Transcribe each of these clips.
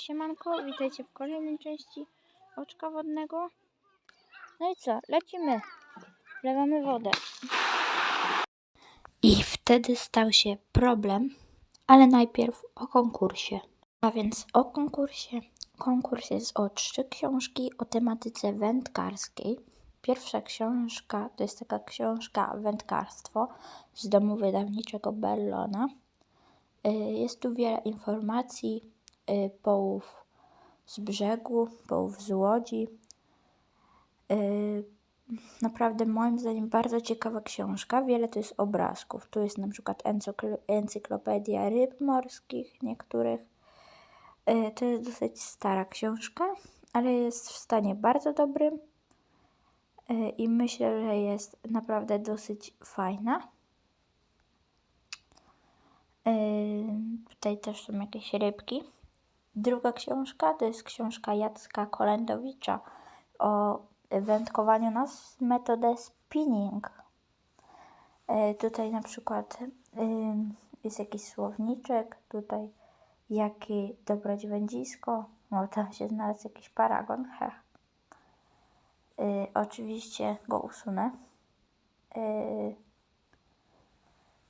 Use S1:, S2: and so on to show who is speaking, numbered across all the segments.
S1: Siemanko, witajcie w kolejnej części oczka wodnego. No i co, lecimy. Wlewamy wodę. I wtedy stał się problem, ale najpierw o konkursie. A więc o konkursie. Konkurs jest o trzy książki o tematyce wędkarskiej. Pierwsza książka to jest taka książka Wędkarstwo z domu wydawniczego Bellona. Y, Jest tu wiele informacji, połów z brzegu, połów z łodzi. Y, Naprawdę moim zdaniem bardzo ciekawa książka. Wiele to jest obrazków. Tu jest na przykład encykl- encyklopedia ryb morskich niektórych. Y, To jest dosyć stara książka, ale jest w stanie bardzo dobrym. Y, I myślę, że jest naprawdę dosyć fajna. Tutaj też są jakieś rybki. Druga książka to jest książka Jacka Kolendowicza o wędkowaniu na metodę spinning. Y, Tutaj na przykład ym, jest jakiś słowniczek, tutaj jakie dobrać wędzisko, no tam się znalazł jakiś paragon. Y, oczywiście go usunę.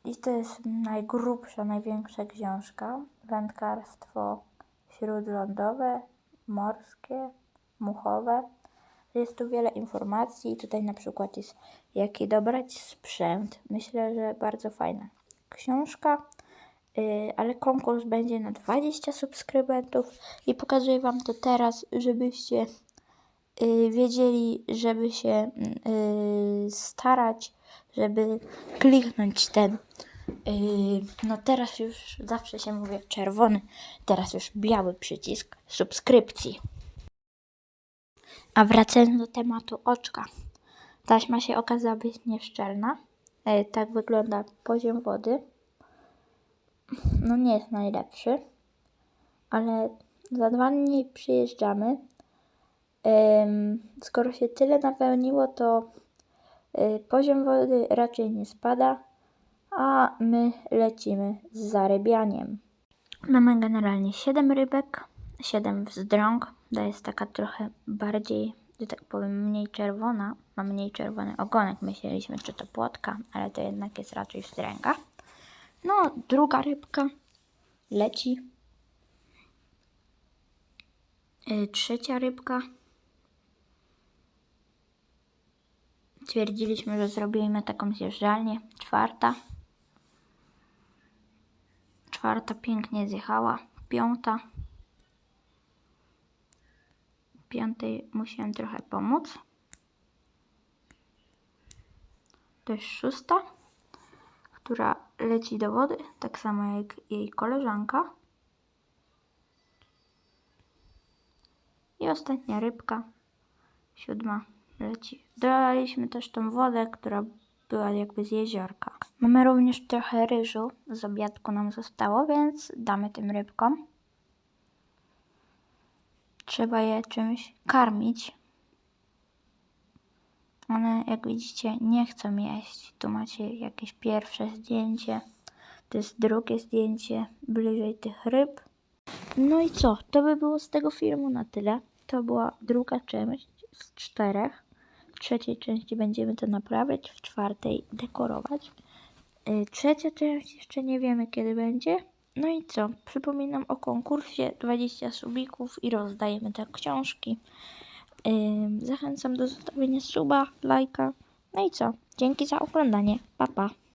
S1: I to jest najgrubsza, największa książka. Wędkarstwo śródlądowe, morskie, muchowe. Jest tu wiele informacji. Tutaj na przykład jest jaki dobrać sprzęt. Myślę, że bardzo fajna książka. Yy, ale konkurs będzie na 20 subskrybentów i pokazuję Wam to teraz, żebyście yy, wiedzieli, żeby się yy, starać, żeby kliknąć ten. Yy, no teraz już zawsze się mówi czerwony, teraz już biały przycisk subskrypcji. A wracając do tematu oczka. Taśma się okazała być nieszczelna. Yy, tak wygląda poziom wody. No nie jest najlepszy, ale za dwa dni przyjeżdżamy. Skoro się tyle napełniło, to y, poziom wody raczej nie spada, a my lecimy z zarybianiem. Mamy generalnie 7 rybek, 7 wzdrąg. To jest taka trochę bardziej, że tak powiem, mniej czerwona. Ma mniej czerwony ogonek. Myśleliśmy, czy to płotka, ale to jednak jest raczej wzdręga. No, druga rybka leci. Y, trzecia rybka. Twierdziliśmy, że zrobimy taką zjeżdżalnię. Czwarta. Czwarta pięknie zjechała. Piąta. Piątej musiałem trochę pomóc. To jest szósta, która leci do wody, tak samo jak jej koleżanka. I ostatnia rybka, siódma, leci. Dodaliśmy też tą wodę, która była jakby z jeziorka. Mamy również trochę ryżu, z obiadku nam zostało, więc damy tym rybkom. Trzeba je czymś karmić. One, jak widzicie, nie chcą jeść. Tu macie jakieś pierwsze zdjęcie. To jest drugie zdjęcie bliżej tych ryb. No i co? To by było z tego filmu na tyle. To była druga część z czterech. Trzeciej części będziemy to naprawiać, w czwartej dekorować. Yy, Trzecia część jeszcze nie wiemy kiedy będzie. No i co? Przypominam o konkursie 20 subików i rozdajemy te książki. Yy, Zachęcam do zostawienia suba, lajka. No i co? Dzięki za oglądanie. Pa, pa.